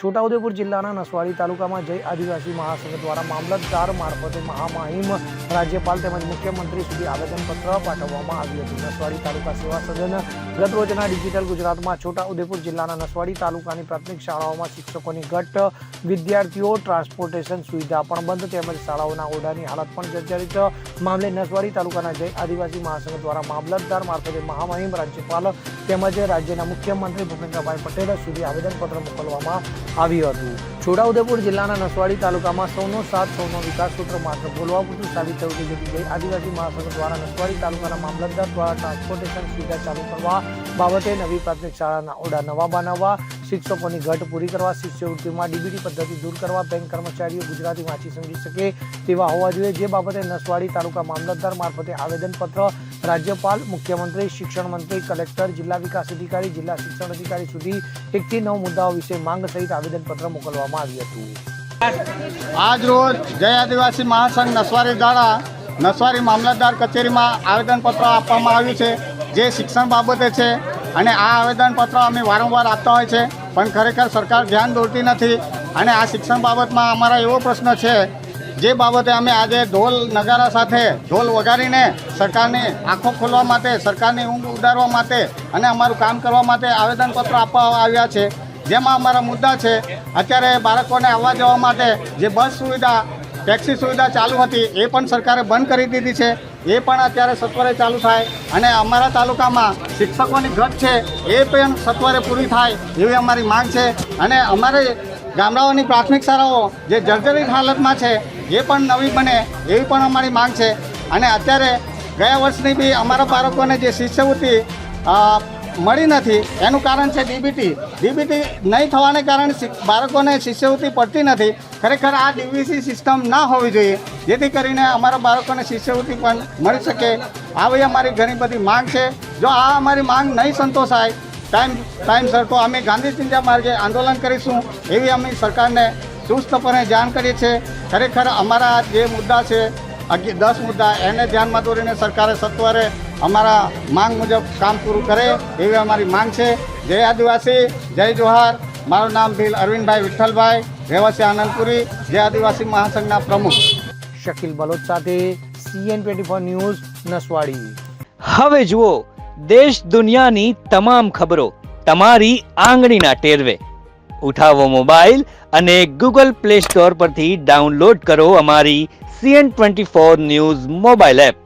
છોટાઉદેપુર જિલ્લાના નસવાડી તાલુકામાં જય આદિવાસી મહાસંઘ દ્વારા મામલતદાર મારફતે મહામહિમ રાજ્યપાલ તેમજ મુખ્યમંત્રી સુધી આવેદનપત્ર પાઠવવામાં આવ્યું હતું. નસવાડી તાલુકા સેવા સદન ગત રોજના ડિજિટલ ગુજરાતમાં છોટાઉદેપુર જિલ્લાના નસવાડી તાલુકાની પ્રાથમિક શાળાઓમાં શિક્ષકોની ઘટ, વિદ્યાર્થીઓ ટ્રાન્સપોર્ટેશન સુવિધા પણ બંધ તેમજ શાળાઓના ઓરડાની હાલત પણ જર્જરિત. મામલે નસવાડી તાલુકાના જય આદિવાસી મહાસંઘ દ્વારા મામલતદાર મારફતે મહામહિમ રાજ્યપાલ તેમજ રાજ્યના મુખ્યમંત્રી ભૂપેન્દ્રભાઈ પટેલ સુધી આવેદનપત્ર મોકલવામાં આવ્યું હતું. છોટાઉદેપુર જિલ્લાના નસવાડી તાલુકામાં સૌનો સાથ, સૌનો વિકાસ સૂત્ર માત્ર બોલવા પૂરતું સાબિત થયું છે જેથી આદિવાસી મહાસંઘ દ્વારા નસવાડી તાલુકાના મામલતદાર દ્વારા ટ્રાન્સપોર્ટેશન સુવિધા ચાલુ કરવા બાબતે નવી પ્રાથમિક શાળાના ઓરડા નવા બનાવવા, શિક્ષકોની ઘટ પૂરી કરવા, શિષ્યવૃત્તિમાં ડીબીટી પદ્ધતિ દૂર કરવા, બેંક કર્મચારીઓ ગુજરાતી વાંચી સમજી શકે તેવા હોવા જોઈએ. જે બાબતે નસવાડી તાલુકા મામલતદાર મારફતે આવેદનપત્ર, રાજ્યપાલ, મુખ્યમંત્રી, શિક્ષણ મંત્રી, કલેક્ટર, જિલ્લા વિકાસ અધિકારી, જિલ્લા શિક્ષણ અધિકારી સુધી એકથી નવ મુદ્દાઓ વિશે માંગ સહિત આવેદનપત્ર મોકલવામાં આવ્યું હતું. આજ રોજ જય આદિવાસી મહાસંઘ નસવારી દ્વારા નસવારી મામલતદાર કચેરીમાં આવેદનપત્ર આપવામાં આવ્યું છે. જે શિક્ષણ બાબતે છે અને આ આવેદનપત્ર અમે વારંવાર આપતા હોય છે, પણ ખરેખર સરકાર ધ્યાન દોરતી નથી અને આ શિક્ષણ બાબતમાં અમારા એવો પ્રશ્ન છે, જે બાબતે અમે આજે ઢોલ નગારા સાથે ઢોલ વગાડીને સરકારની આંખો ખોલવા માટે, સરકારની ઊંઘ ઉડારવા માટે અને અમારું કામ કરવા માટે આવેદનપત્ર આપવા આવ્યા છે. જેમાં અમારા મુદ્દા છે, અત્યારે બાળકોને આવવા જવા માટે જે બસ સુવિધા, ટેક્સી સુવિધા ચાલુ હતી, એ પણ સરકારે બંધ કરી દીધી છે. એ પણ અત્યારે સત્વરે ચાલુ થાય અને અમારા તાલુકામાં શિક્ષકોની ઘટ છે, એ પણ સત્વરે પૂરી થાય એવી અમારી માંગ છે. અને અમારે ગામડાઓની પ્રાથમિક શાળાઓ જે જર્જરિત હાલતમાં છે, એ પણ નવી બને એવી પણ અમારી માંગ છે. અને અત્યારે ગયા વર્ષની બી અમારા બાળકોને જે શિષ્યવૃત્તિ મળી નથી. એનું કારણ છે ડીબીટી. ડીબીટી નહીં થવાને કારણે બાળકોને શિષ્યવૃત્તિ પડતી નથી. ખરેખર આ ડીબીસી સિસ્ટમ ના હોવી જોઈએ. જેથી કરીને અમારા બાળકોને શિષ્યવૃત્તિ પણ મળી શકે. આવી અમારી ઘણી બધી માંગ છે. જો આ અમારી માંગ નહીં સંતોષાય, ટાઈમ ટાઈમસર તો અમે ગાંધી ચિંતા માર્ગે આંદોલન કરીશું. એવી અમે સરકારને ચુસ્તપણે જાણ કરીએ છીએ. ખરેખર અમારા જે મુદ્દા છે દસ મુદ્દા, એને ધ્યાનમાં દોરીને સરકારે સત્વરે અમારા માંગ મુજબ કામ પૂરું કરે એવી અમારી માંગ છે. જય આદિવાસી જય જોહાર. મારું નામ ભીલ અરવિંદભાઈ વિઠ્ઠલભાઈ. રહેવાસી આનંદપુરી. જય આદિવાસી મહાસંઘના પ્રમુખ. શકીલ બલોચ સાથે CN twenty four news Naswadi. હવે જુઓ દેશ દુનિયાની તમામ ખબરો તમારી આંગળીના ટેરવે. ઉઠાવો મોબાઈલ અને ગૂગલ પ્લે સ્ટોર પરથી ડાઉનલોડ કરો અમારી CN twenty four news mobile app.